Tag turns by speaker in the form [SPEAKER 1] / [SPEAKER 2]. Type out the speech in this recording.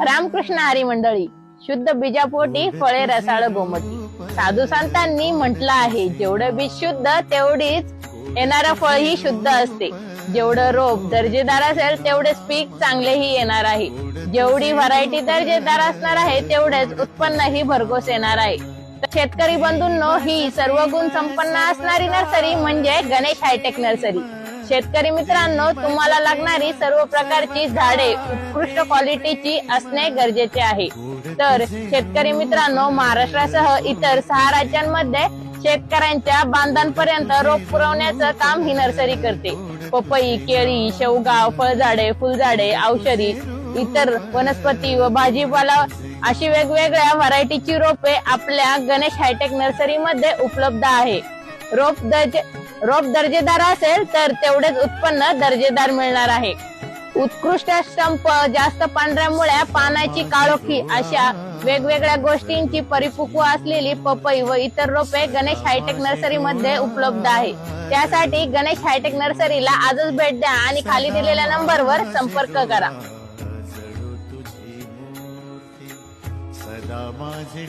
[SPEAKER 1] रामकृष्ण हरी मंडळी शुद्ध बीजापोटी फळे रसाळ गोमटी साधू संतांनी म्हटलं आहे जेवढं बीज शुद्ध तेवढीच येणारं फळ ही शुद्ध असते. जेवढं रोप दर्जेदार असेल तेवढेच पीक चांगलेही येणार आहे. जेवढी व्हरायटी दर्जेदार असणार आहे तेवढेच उत्पन्नही भरघोस येणार आहे. तर शेतकरी बंधूंनो ही सर्व गुण संपन्न असणारी नर्सरी म्हणजे गणेश हायटेक नर्सरी. शेतकरी मित्रांनो तुम्हाला लागणारी सर्व प्रकारची झाडे उत्कृष्ट क्वालिटीची असणे गरजेचे आहे. तर शेतकरी मित्रांनो महाराष्ट्रासह इतर सहा राज्यांमध्ये शेतकऱ्यांच्या बांधांपर्यंत रोप पुरवण्याचं काम ही नर्सरी करते. पपई केळी शेवगाव फळझाडे फुलझाडे औषधी इतर वनस्पती व भाजीपाला अशी वेगवेगळ्या व्हरायटीची रोपे आपल्या गणेश हायटेक नर्सरी मध्ये उपलब्ध आहे. रोप दर्जे रोप दर्जेदार असेल तर तेवढेच उत्पन्न दर्जेदार मिळणार आहे. उत्कृष्ट स्टंप जास्त पांढऱ्या मुळ्या पानाची काळोखी अशा वेगवेगळ्या गोष्टींची परिपक्व असलेली पपई व इतर रोपे गणेश हायटेक नर्सरी मध्ये उपलब्ध आहे. त्यासाठी गणेश हायटेक नर्सरीला आजच भेट द्या आणि खाली दिलेल्या नंबरवर संपर्क करा.
[SPEAKER 2] सदा माझे